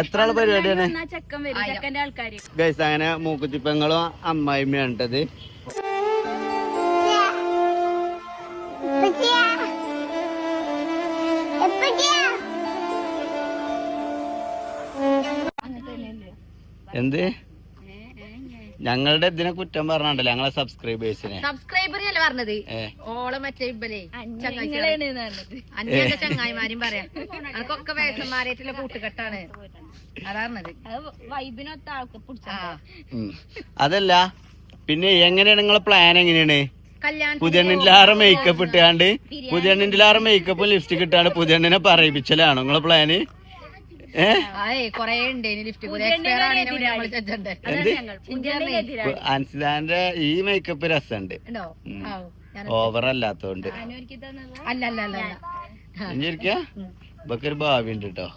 എത്ര ആൾ പരിപാടിയാണ് ഗൈസ് അങ്ങനെ മൂക്കുത്തിപ്പങ്ങളും അമ്മായിമ്മയാണ് ഇട്ടത് എന്ത്? ഞങ്ങളുടെ ഇതിനെ കുറ്റം പറഞ്ഞാണ്ടല്ലോ ഞങ്ങളെ സബ്സ്ക്രൈബേഴ്സിനെ സബ്സ്ക്രൈബർ അല്ലേ പറഞ്ഞത് ഓളെ മറ്റേ ഇബലേ അന്യന്റെ ചങ്ങായിമാരും പറയാം. അനക്കൊക്കെ വേഷന്മാരായിട്ടുള്ള കൂട്ടുകെട്ടാണ്. അതാണത് വൈബിനൊത്ത ആൾക്ക് പിടിച്ച. അതല്ല പിന്നെ എങ്ങനെയാണ് നിങ്ങളെ പ്ലാൻ എങ്ങനെയാണ്? കല്യാണം പുതിയണ്ണിന്റെ മേക്കപ്പ് ഇട്ടാണ്ട് പുതിയണ്ണിന്റെ മേക്കപ്പ് ലിപ്സ്റ്റിക് ഇട്ടാണ്ട് പുതിയണ്ണിനെ പറയിപ്പിച്ചലാണോ നിങ്ങളെ പ്ലാന് അൻസിദാന്റെ ഈ മേക്കപ്പ് രസമുണ്ട് ഓവർ അല്ലാത്തോണ്ട്. അല്ല അല്ല അല്ല ഇവക്കൊരു ഭാവി ഉണ്ട് കേട്ടോ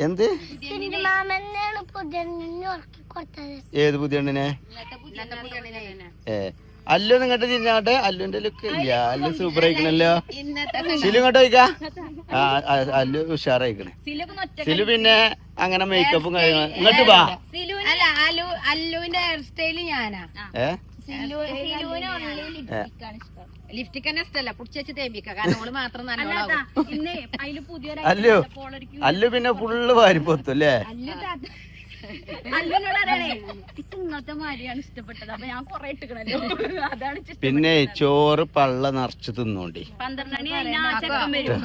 എന്ത് ഏത് പുതിയ ഏ അല്ലു നിങ്ങട്ട് തിരിഞ്ഞാട്ടെ? അല്ലുന്റെ ലുക്ക് ഇല്ല? അല്ലു സൂപ്പർ ആയിക്കണല്ലോ. സിലു ഇങ്ങോട്ട് ആ ആ, അല്ലു ഉഷാറായിക്കണേ. സിലു പിന്നെ അങ്ങനെ മേക്കപ്പും കാര്യങ്ങളും ഇങ്ങോട്ട് വാ. അല്ല അല്ലു അല്ലുവിന്റെ ഹെയർ സ്റ്റൈൽ ഞാനാ. ഏ? സിലുവിന് only ആണ് ഇഷ്ടം. ലിഫ്റ്റിക്ക് തന്നെ ഇഷ്ടല്ല പുടിച്ചു തേമ്പിക്ക കാരണം ഓൾ മാത്രം നല്ലോണം ഇന്നേ അതിൽ പുതിയൊരു അല്ലു അല്ലു പിന്നെ ഫുള്ള് വാരിപ്പൊത്തു അല്ലേ? ഇങ്ങനത്തെ മാരിയാണ് ഇഷ്ടപ്പെട്ടത്. അപ്പൊ ഞാൻ കൊറേ ഇട്ടുക്കണല്ലോ. അതാണ് പിന്നെ ചോറ് പള്ള നിറച്ച് തിന്നോണ്ടി. ആ ചെക്കൻ വരും.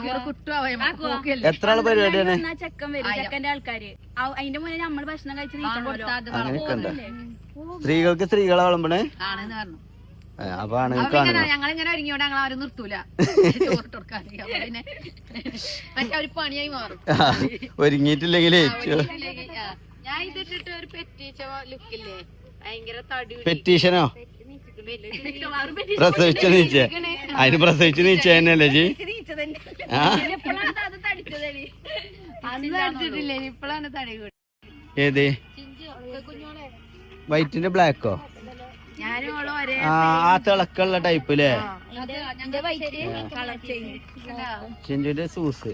എത്ര ആൾ പരിപാടിയാണ്? ചെക്കൻ വരും. ചെക്കന്റെ ആൾക്കാര്. അതിന്റെ മുന്നേ നമ്മൾ ഭക്ഷണം കഴിച്ച് നീക്കണമല്ലോ അങ്ങനെയൊക്കെ ഉണ്ട് സ്ത്രീകൾക്ക് സ്ത്രീകളെ വിളമ്പണേ? അപ്പൊ ആണുങ്ങൾക്കാണ് ഞങ്ങളിങ്ങനെ ഒരുങ്ങിയോണ്ട് ഞങ്ങൾ ആരും നിർത്തൂല. പിന്നെ പണിയായി മാറും. ഒരുങ്ങിയിട്ടില്ലെങ്കിലേ. ഞാൻ ഇതിട്ടിട്ട് ഒരു പെറ്റീച്ച ലുക്കില്ലേ? ഭയങ്കര തടി പെറ്റീഷനോ പ്രസവിച്ച നീച്ച. അതിന് പ്രസവിച്ച് നീച്ച തന്നെയല്ലേ ജി? ഏത്? വൈറ്റിന്റെ ബ്ലാക്കോ ആ ആ തിളക്കുള്ള ടൈപ്പ് അല്ലേ ചിഞ്ചുന്റെ സൂസ്.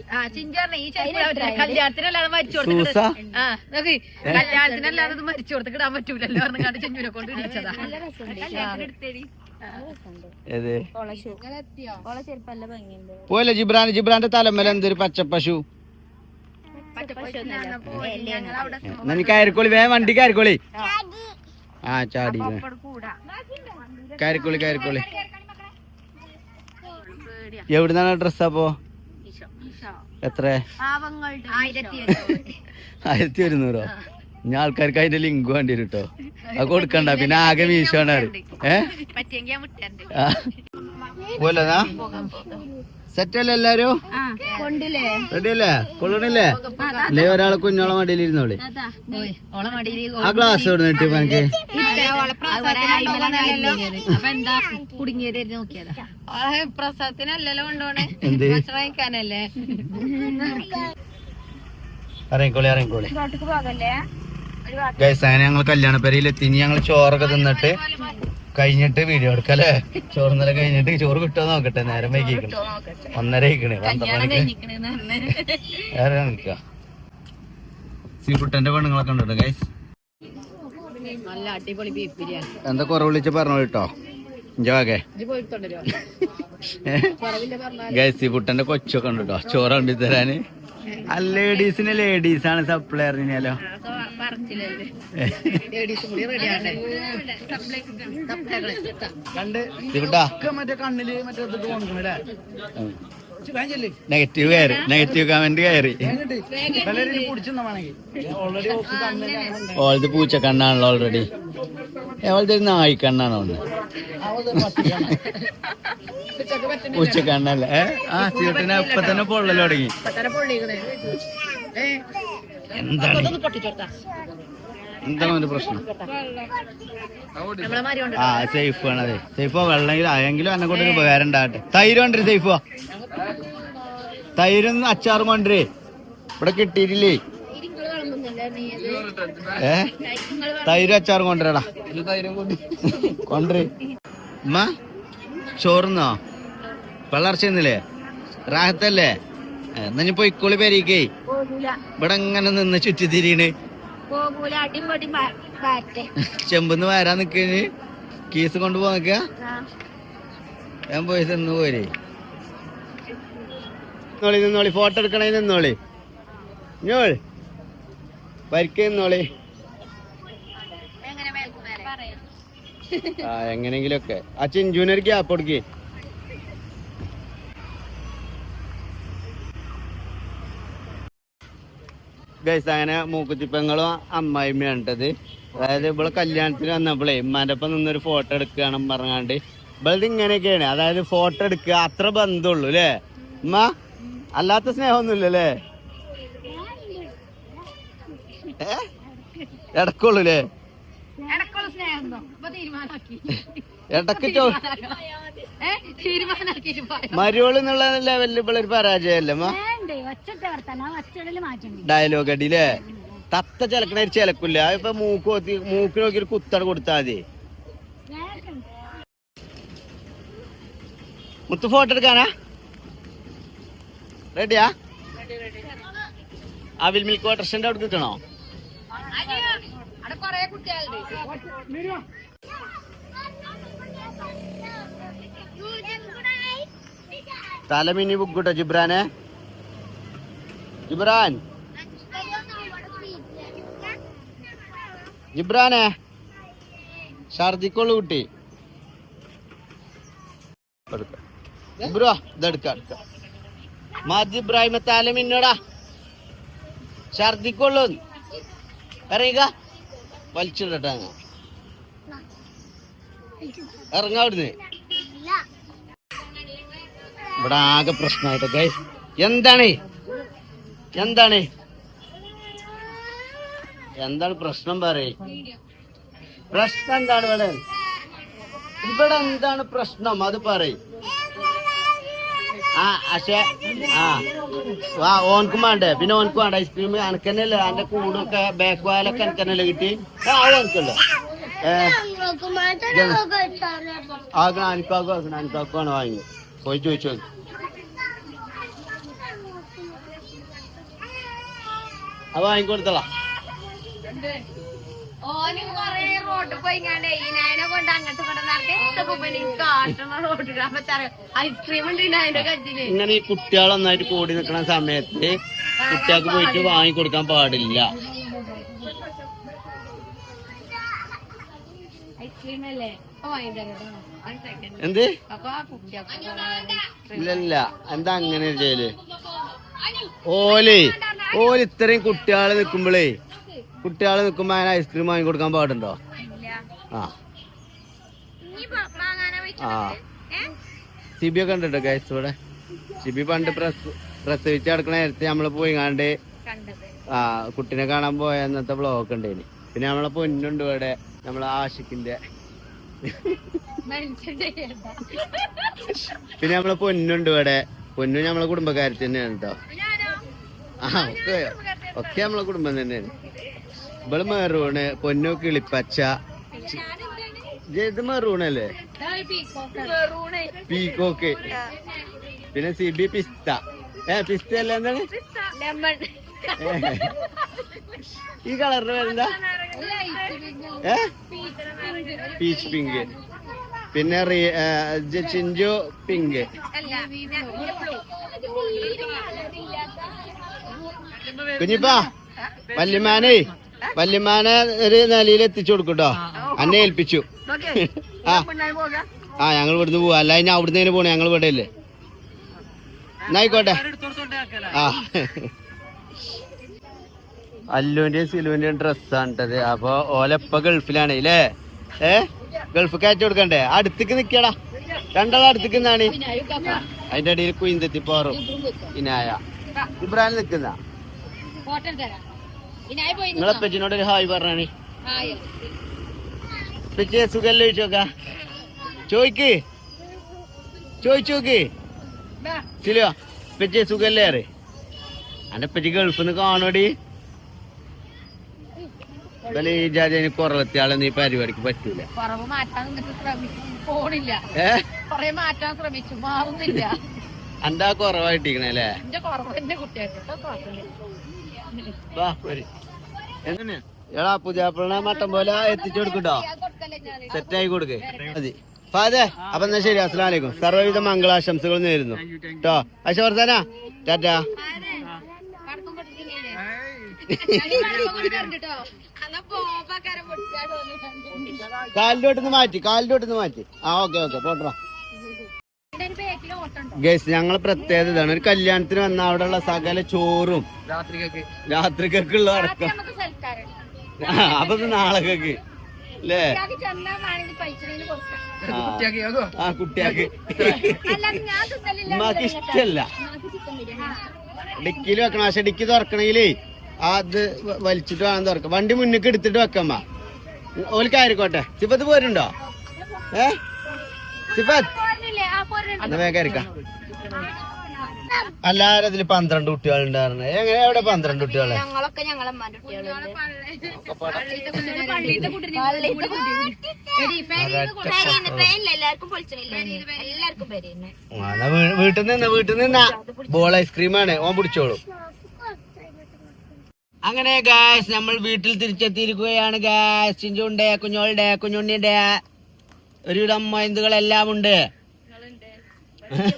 കല്യാണത്തിനല്ലാതെ മരിച്ചു കൊടുത്തിട്ട് ആ നോക്ക്. കല്യാണത്തിനല്ലാതെ മരിച്ചു കൊടുത്തിട്ട് ഇടാൻ പറ്റൂലല്ലോ പറഞ്ഞു കണ്ട് ചെഞ്ചുനെ കൊണ്ട് ഇടിച്ചതാ. ഏത്? ഓളെ ചെരുപ്പല്ല ഭംഗിയുണ്ട്. പോലെ ജിബ്രാൻ ജിബ്രാന്റെ തലമേല എന്തൊരു പച്ചപ്പശു? നിനക്ക് എന്നാ നീ കയറിക്കോളി. വേ വണ്ടി കയറിക്കോളി. ആ ചാടി കയറിക്കോളി കയറിക്കോളി. എവിടുന്നാണ് ഡ്രസ് അപ്പോ? എത്ര? ആയിരത്തി ഒരുന്നൂറോ? ഞാൻ ആൾക്കാർക്ക് അതിന്റെ ലിങ്ക് വേണ്ടി വരും കേട്ടോ അത് കൊടുക്കണ്ട പിന്നെ ആകെ മീശോണ് ഏ? പറ്റിയെങ്കിൽ ഞാൻ പോലതാ സെറ്റ് അല്ലേ എല്ലാരും റെഡിയല്ലേ റെഡി അല്ലേ? കൊള്ളണില്ലേ? അല്ലേ ഒരാളെ കുഞ്ഞോളെ മടിയിൽ ഇരുന്നോളി. ആ ഗ്ലാസ് ഇവിടെ നിട്ടി എനിക്ക് പ്രസവത്തിനല്ലല്ലോ കൊണ്ടോണേ ഇറങ്ങിക്കോളി ഇറങ്ങിക്കോളി. ഗൈസ് അങ്ങനെ ഞങ്ങൾ കല്യാണ പെരയിലെത്തി ഇനി ഞങ്ങൾ ചോറൊക്കെ തിന്നിട്ട് കഴിഞ്ഞിട്ട് വീഡിയോ എടുക്കല്ലേ? ചോറ് നില കഴിഞ്ഞിട്ട് ചോറ് കിട്ടുമോ നോക്കട്ടെ. നേരം വൈകിക്കണേ. ഒന്നര ഇരിക്കണേ വേറെ നിൽക്കാം സീഫുട്ടന്റെ പെണ്ണുങ്ങളൊക്കെ ഉണ്ടോ ഗൈസ് നല്ല അടിപൊളി ബീഫ് ബിരിയാണി. എന്താ കുറവ് വിളിച്ച് പറഞ്ഞോളൂ കേട്ടോ. ജോകെ ഗൈസ് സീഫുട്ടന്റെ കൊച്ചൊക്കെ ഉണ്ട് കേട്ടോ ചോറ് കൊണ്ടു തരാന്. ആ ലേഡീസിന് ലേഡീസ് ആണ് സപ്ലൈ അറിഞ്ഞാലോ നെഗറ്റീവ് കയറി. നെഗറ്റീവ് കമന്റ് കയറി. ഓളത് പൂച്ച കണ്ണാണല്ലോ ഓൾറെഡി ഓളത് നായി കണ്ണാണോ ഒന്ന്? പൂച്ച കണ്ണല്ലേ? ആ ചീട്ടിനെ ഇപ്പൊ തന്നെ പൊള്ളൽ തുടങ്ങി. എന്താണ്? എന്താണ് അവന്റെ പ്രശ്നം? ആ സേഫ് ആണ് അതെ. സേഫോ വെള്ളമെങ്കിലും ആയെങ്കിലും എന്നെ കൊണ്ട് ഒരു ഉപകാരം ഉണ്ടാകട്ടെ തൈര് കൊണ്ടൊരു സേഫോ. തൈരും അച്ചാറും കൊണ്ടേ ഇവിടെ കിട്ടിയിട്ടില്ലേ? ഏ? തൈര് അച്ചാറും കൊണ്ടുവരടാ. കൊണ്ടുവര്. ഉമ്മ ചോറുന്നോ? വെള്ളർച്ചന്നില്ലേ റാഹത്തല്ലേ? എന്നാ ഞാൻ പൊയ്ക്കോളി പെരീക്കേ. പോകൂല. ഇവിടെ ഇങ്ങനെ നിന്ന് ചുറ്റി തിരിയണ് പോകൂല അടിപൊളി ചെമ്പെന്ന് ചെമ്പന്ന് വരാൻ നിക്കണ്. കീസ് കൊണ്ട് പോക്ക ഞാൻ പോയി നിന്ന് പോരെ. നിന്നോളി നിന്നോളി. ഫോട്ടോ എടുക്കണേ നിന്നോളി. ഞോൾ പരിക്ക് നിന്നോളി. എങ്ങനെ ആ എങ്ങനെങ്കിലൊക്കെ ആ ചിഞ്ചുവിനൊരു ഗ്യാപ്പ് കൊടുക്കേ. ഗൈസ് അങ്ങനെ മൂക്കുത്തിപ്പങ്ങളും അമ്മായിമ്മയാണ് കേട്ടത് അതായത് ഇവിടെ കല്യാണത്തിന് വന്നപ്പോഴേ ഉമ്മാന്റെ ഒപ്പം നിന്നൊരു ഫോട്ടോ എടുക്കുകയാണ് പറഞ്ഞാണ്ട് ഇവളത് ഇങ്ങനെയൊക്കെയാണ്. അതായത് ഫോട്ടോ എടുക്കുക അത്ര ബന്ധമുള്ളൂ അല്ലേ ഉമ്മ അല്ലാത്ത സ്നേഹമൊന്നുമില്ല അല്ലേ ഇടക്കുള്ളൂ അല്ലേ ഇടയ്ക്ക് ചോ മരുവോൾ എന്നുള്ള ലെവലിൽ ഒരു പരാജയമല്ലേ ഡയലോഗ് അടിയില്ലേ തത്ത ചിലക്കണ ഒരു ചിലക്കില്ല ഇപ്പൊ മൂക്ക് നോക്കി മൂക്ക് നോക്കി ഒരു കുത്തട കൊടുത്താൽ മതി മുത്ത് ഫോട്ടോ എടുക്കാനാ റെഡിയാ അവിൽ മിൽക്ക് വാട്ടർസിന്റെ അവിടെ നിൽക്കണോ തലമിനി ബുക്കൂട്ടോ ജിബ്രാനെ? ജിബ്രാൻ? ജിബ്രാനെ? ഛർദിക്കുള്ളു കുട്ടി. ജിബ്രോ ഇതെടുക്ക എടുക്ക മാജി ഇബ്രാഹിമ തലമിന്നോടാ. ഛർദിക്കുള്ളു. ഇറങ്ങിക്ക വലിച്ചിടട്ടെ ഇറങ്ങാവിടുന്നേ ഇവിടെ ആകെ പ്രശ്നമായിട്ട് ഗൈസ് എന്താണ്? എന്താണ്? എന്താണ് പ്രശ്നം പറയേ? പ്രശ്നം എന്താണ് ഇവിടെ? ഇവിടെ എന്താണ് പ്രശ്നം? അത് പറയും. ആ പക്ഷേ ആ. ഓനക്കും വേണ്ടേ. പിന്നെ ഓനക്കും വേണ്ട. ഐസ്ക്രീം അനക്കന്നല്ലേ അന്റെ കൂടൊക്കെ ബാക്ക് വാലൊക്കെ അനക്കന്നല്ലേ കിട്ടി? ആ ഓനക്കല്ലോ ഏ ആകണം അനിക്കാക്കും ആക്കണം അനിക്കാക്കുമാണ് വാങ്ങി പോയി ചോദിച്ചു. അത് വാങ്ങിക്കൊടുത്തളാ. ഓന് കൊറേ റോഡ് പോയിങ്ങാണ്ടേ ഇനായനെ കൊണ്ട് അങ്ങോട്ട് കൊണ്ട് നടത്തി റോഡ് അപ്പൊ ഐസ്ക്രീം ഉണ്ട് ഇനായന്റെ കജ്ജിൽ ഇങ്ങനെ ഈ കുട്ടികൾ ഒന്നായിട്ട് കൂടി നിൽക്കുന്ന സമയത്ത് കുട്ടികൾക്ക് പോയിട്ട് വാങ്ങിക്കൊടുക്കാൻ പാടില്ല. ഐസ്ക്രീം അല്ലേ? വാങ്ങിട്ടോ എന്ത്? ഇല്ലല്ല. എന്താ അങ്ങനെ ചെയ്യൽ? ഓൽ. ഓൽ ഇത്രയും കുട്ടികൾ നിക്കുമ്പോളേ കുട്ടികൾ നിക്കുമ്പോ അതിന് ഐസ്ക്രീം വാങ്ങി കൊടുക്കാൻ പാടുണ്ടോ? ആ. ആ. സിബി ഒക്കെ ഉണ്ട് ഗൈസ് ഇവിടെ? സിബി പണ്ട് പ്രസ് പ്രസവിച്ച് കിടക്കണ നേരത്തെ നമ്മൾ പോയി കണ്ട് ആ കുട്ടിനെ കാണാൻ പോയ അന്നത്തെ ബ്ലോഗ് ഉണ്ടായിന് പിന്നെ നമ്മളെ പൊന്നുണ്ട് ഇവിടെ നമ്മളെ ആഷിക്കിന്റെ. പിന്നെ നമ്മളെ പൊന്നുണ്ട് ഇവിടെ. പൊന്നു നമ്മളെ കുടുംബക്കാരി തന്നെയാണ് കേട്ടോ ആ ഒക്കെ. ഒക്കെ നമ്മളെ കുടുംബം തന്നെയാണ്. ഇവൾ മെറൂണ് പൊന്നു കിളിപ്പച്ച. ഇത് മെറൂണല്ലേ? പീക്കോക്ക്. പിന്നെ സിബി പിസ്ത. ഏ പിസ്ത. അല്ല എന്താണ് ഈ കളറിന് വരണ്ട ഏ? Peach pink. പിന്നെ ചിഞ്ചു പിങ്ക്. കുഞ്ഞിപ്പാ വല്യമാനെ വല്യമാനെ ഒരു നിലയിൽ എത്തിച്ചു കൊടുക്കട്ടോ. അന്നെ ഏൽപ്പിച്ചു. ആ. ആ ഞങ്ങൾ ഇവിടുന്ന് പോവാ. അല്ല ഇനി അവിടുന്ന് പോണേ ഞങ്ങൾ ഇവിടെ അല്ലേ എന്നായിക്കോട്ടെ ആ. അല്ലുവിന്റെയും സിലുവിന്റെയും ഡ്രസ്സാണ് കേട്ടത് അപ്പൊ ഓലപ്പ ഗൾഫിലാണ് ഇല്ലേ? ഏ? ഗൾഫ് കയറ്റി കൊടുക്കണ്ടേ? അടുത്തേക്ക് നിക്കടാ. രണ്ടാളും അടുത്തേക്ക് നിന്നാണ്. അതിന്റെ ഇടയിൽ കുയിന്തെത്തി പോറും ഇനായ ഇബ്രാൻ നിക്കുന്ന നിങ്ങളെ പെച്ചിനോട് ഒരു ഹായ് പറഞ്ഞാണ്. പെച്ചിയെ സുഖല്ലേ ചോദിച്ചോക്ക ചോയ്ക്ക് ചോദിച്ചു നോക്ക്. സിലുവാ പെച്ചിയെ സുഖല്ലേ അറേ അന്റെ പെച്ചി ഗൾഫിൽ നിന്ന് കാണുവടി. ഇവലെ ഈ ജാതിന് എനിക്ക് കുറവത്തിയാളൊന്നും ഈ പരിപാടിക്ക് പറ്റൂല. കുറവ് മാറ്റാൻ നിന്നിട്ട് ശ്രമിക്കും. പോണില്ല. കൊറേ മാറ്റാൻ ശ്രമിച്ചു. മാറുന്നില്ല. എന്താ കുറവായിട്ടിരിക്കണല്ലേ എന്റെ കുറവ് എടാ പുതിയാപ്പിളനെ മട്ടം പോലെ എത്തിച്ചു കൊടുക്കട്ടോ സെറ്റ് ആയി കൊടുക്കേ. മതി. ഫാദേ അപ്പൊ എന്നാ ശരി. അസ്സലാം വലൈക്കും സർവവിധ മംഗളാശംസകൾ നേരുന്നു. കേട്ടോ അശവർദ്ധന ടാറ്റാ. കാലിലോട്ട് മാറ്റി കാലിലോട്ട് മാറ്റി. ആ ഓക്കെ ഓക്കെ പോട്ടോ ഗസ് ഞങ്ങളെ പ്രത്യേകത ഇതാണ് ഒരു കല്യാണത്തിന് വന്ന അവിടെ ഉള്ള സകല ചോറും രാത്രിക്കൊക്കെയുള്ള അടക്കം അപ്പൊ നാളേക്കൊക്കെ അല്ലേ ആ. ആ കുട്ടിയാക്ക്. ഉമ്മാക്ക് ഇഷ്ടല്ല. ഡിക്കിയിൽ വെക്കണം പക്ഷെ ഡിക്കി തുറക്കണെങ്കിലേ അത് വലിച്ചിട്ട് വേണം തുറക്കാം വണ്ടി മുന്നിക്ക് എടുത്തിട്ട് വെക്കമ്മ. ഓൽക്കായിരിക്കോട്ടെ സിഫത്ത് പോരുണ്ടോ ഏ? സിഫത്ത്? എന്നാ വേഗം ആയിരിക്കാം എല്ലാരും അതിൽ പന്ത്രണ്ട് കുട്ടികളുണ്ടായിരുന്നു? എങ്ങനെ എവിടെ പന്ത്രണ്ട് കുട്ടികളെ? വീട്ടിൽ നിന്ന് വീട്ടിൽ നിന്നാ. ബോൾ ഐസ്ക്രീമാണ്. ഓൻ പിടിച്ചോളൂ. അങ്ങനെ ഗാസ് നമ്മൾ വീട്ടിൽ തിരിച്ചെത്തിയിരിക്കുകയാണ് ഗാസ് ചിഞ്ചുണ്ട് കുഞ്ഞോളുടെ കുഞ്ഞുണ്ണിന്റെ ഒരുവിധം മൈന്തുകളെല്ലാം ഉണ്ട്.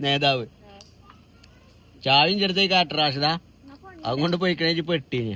നേതാവ്. ചാവിൻ ചെറുത്തേക്ക് കാട്ടറാഷിതാ അതുകൊണ്ട് പോയി കഴിഞ്ഞ പെട്ടീന്